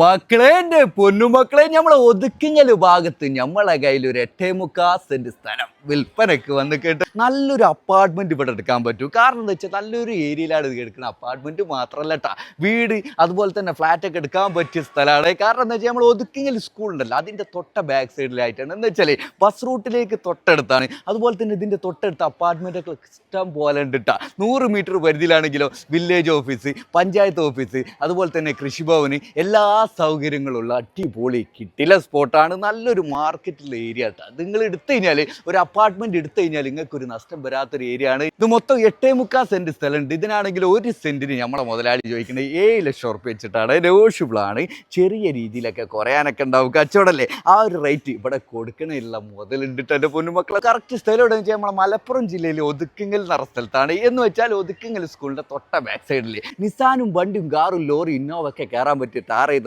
മക്കളെ എന്റെ പൊന്നുമക്കളെ നമ്മളെ ഒതുക്കിങ്ങൽ ഭാഗത്ത് നമ്മളെ കയ്യിൽ ഒരു എട്ടേ സെന്റ് സ്ഥലം വിൽപ്പനക്ക് വന്ന് കേട്ട് നല്ലൊരു അപ്പാർട്ട്മെന്റ് ഇവിടെ എടുക്കാൻ പറ്റും. കാരണം എന്താ വെച്ചാൽ നല്ലൊരു ഏരിയയിലാണ് ഇത് എടുക്കുന്നത് അപ്പാർട്ട്മെന്റ് മാത്രമല്ല വീട് അതുപോലെ തന്നെ ഫ്ലാറ്റ് ഒക്കെ എടുക്കാൻ പറ്റിയ സ്ഥലമാണ്. കാരണം എന്താ വെച്ചാൽ നമ്മൾ ഒതുക്കിങ്ങൽ സ്കൂൾ ഉണ്ടല്ലോ. അതിന്റെ തൊട്ട ബാക്ക് സൈഡിലായിട്ടാണ് എന്ന് വെച്ചാൽ ബസ് റൂട്ടിലേക്ക് തൊട്ടടുത്താണ്. അതുപോലെ തന്നെ ഇതിന്റെ തൊട്ടടുത്ത അപ്പാർട്ട്മെന്റ് ഒക്കെ ഇഷ്ടം പോലെ ഉണ്ട് ട്ടാ. നൂറ് മീറ്റർ പരിധിയിലാണെങ്കിലോ വില്ലേജ് ഓഫീസ് പഞ്ചായത്ത് ഓഫീസ് അതുപോലെ തന്നെ കൃഷിഭവന് എല്ലാ സൗകര്യങ്ങളുള്ള അടിപൊളി കിട്ടില സ്പോട്ടാണ്. നല്ലൊരു മാർക്കറ്റിലെ ഏരിയ കേട്ടോ. നിങ്ങൾ എടുത്തു കഴിഞ്ഞാൽ ഒരു അപ്പാർട്ട്മെന്റ് എടുത്തു കഴിഞ്ഞാൽ നിങ്ങൾക്ക് ഒരു നഷ്ടം വരാത്തൊരു ഏരിയ ആണ്. ഇത് മൊത്തം എട്ടേ മുക്കാൽ സെന്റ് സ്ഥലമുണ്ട്. ഇതിനാണെങ്കിൽ ഒരു സെന്റിന് നമ്മളെ മുതലാളി ചോദിക്കുന്നത് ഏഴ് ലക്ഷം ഉറപ്പ് വെച്ചിട്ടാണ്. നെഗോഷ്യബിളാണ് ചെറിയ രീതിയിലൊക്കെ കുറയാനൊക്കെ ഉണ്ടാവും. കച്ചവടമല്ലേ ആ ഒരു റേറ്റ് ഇവിടെ കൊടുക്കണില്ല മുതലുണ്ടിട്ട് എന്റെ പൊന്നുമക്കളെ. കറക്റ്റ് സ്ഥലം എവിടെ വെച്ചാൽ നമ്മളെ മലപ്പുറം ജില്ലയിൽ ഒതുക്കിങ്ങൽ നിറ സ്ഥലത്താണ്. എന്ന് വെച്ചാൽ ഒതുക്കിങ്ങൽ സ്കൂളിന്റെ തൊട്ട ബാക്ക് സൈഡിൽ നിസാനും വണ്ടിയും കാറും ലോറി ഇന്നോവൊക്കെ കയറാൻ പറ്റിയ ടാർ ചെയ്ത